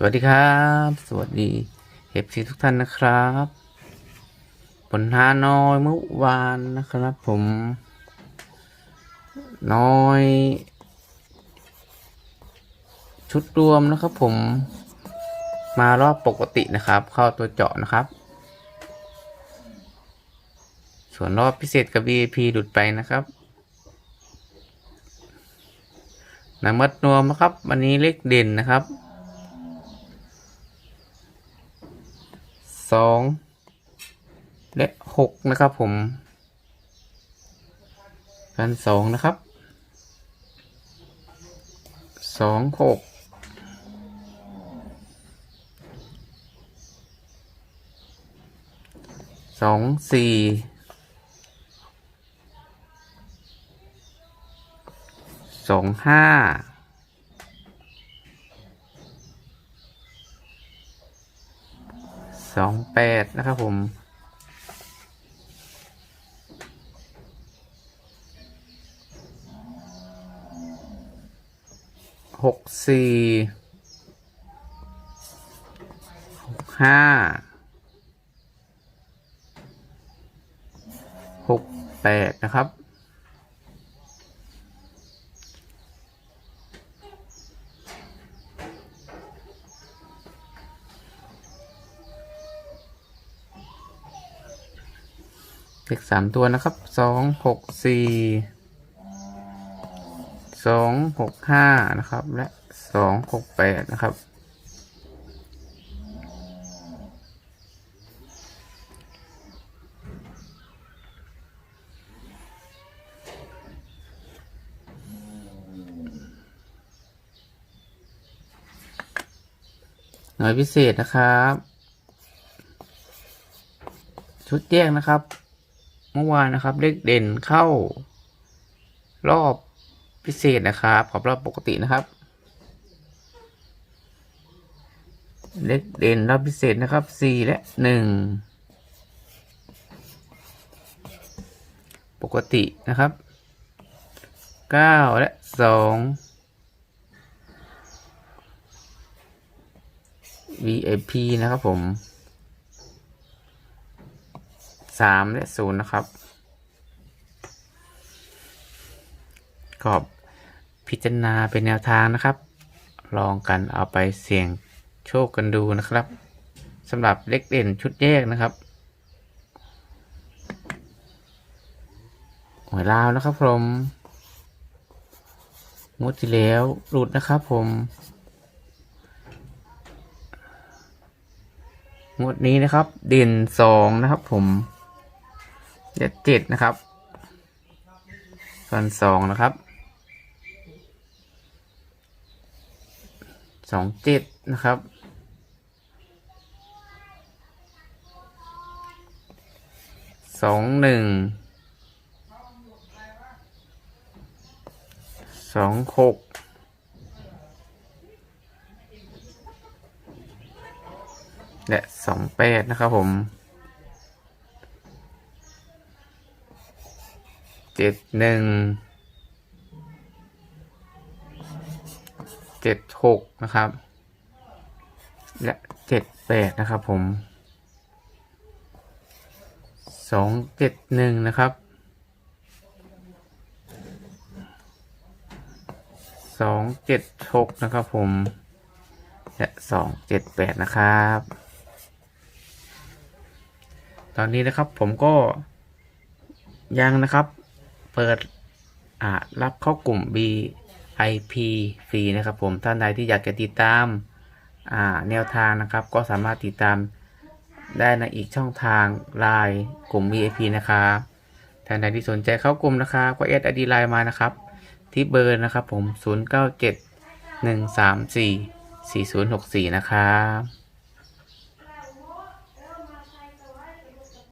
สวัสดีครับ สวัสดีเอฟซีทุกท่านนะครับผลฮานอยเมื่อวานนะครับ ผมน้อย ชุดรวมนะครับ ผมมารอบปกตินะครับ เข้าตัวเจาะนะครับ ส่วนรอบพิเศษกับ VIP หลุดไปนะครับนำมัดนวมนะครับ วันนี้เลขเด่นนะครับ สองและหกนะครับผมกันสองนะครับสองหกสองสี่สองห้า สองแปดนะครับผม หกสี่หกห้า หกแปดนะครับ เลขสามตัวนะครับสองหกสี่สองหกห้านะครับ และสองหกแปดนะครับ หน่วยพิเศษนะครับ ชุดแยกนะครับ เมื่อวานนะครับ เลขเด่นเข้า รอบพิเศษนะครับขอบรอบปกตินะครับ เลขเด่นรอบพิเศษนะครับสี่และหนึ่งปกตินะครับเก้าและสอง VIP นะครับผม สามและศูนย์นะครับก็พิจารณาเป็นแนวทางนะครับ ลองกันเอาไปเสี่ยงโชคกันดูนะครับสำหรับเล็กเด่นชุดแยกนะครับหวยลาวนะครับผมงวดที่แล้วหลุดนะครับผมงวดนี้นะครับ เด่นสองนะครับผม และเจ็ดนะครับ ส่วนสองนะครับสองเจ็ดนะครับสองหนึ่งสองหกและสองแปดนะครับผม เจ็ดหนึ่งเจ็ดหกนะครับ และเจ็ดแปดนะครับผมสองเจ็ดหนึ่งนะครับสองเจ็ดหกนะครับผมและสองเจ็ดแปดนะครับ ตอนนี้นะครับผมก็ยังนะครับ เปิดรับเข้ากลุ่ม BIP ฟรีนะครับผมท่านใดที่อยากจะติดตามแนวทางนะครับ ก็สามารถติดตามได้ในอีกช่องทางไลน์กลุ่ม VIP นะครับท่านใดที่สนใจเข้ากลุ่มนะครับก็แอดไอดีไลน์มานะครับ ที่เบอร์นะครับผม 097 134 4064 นะครับ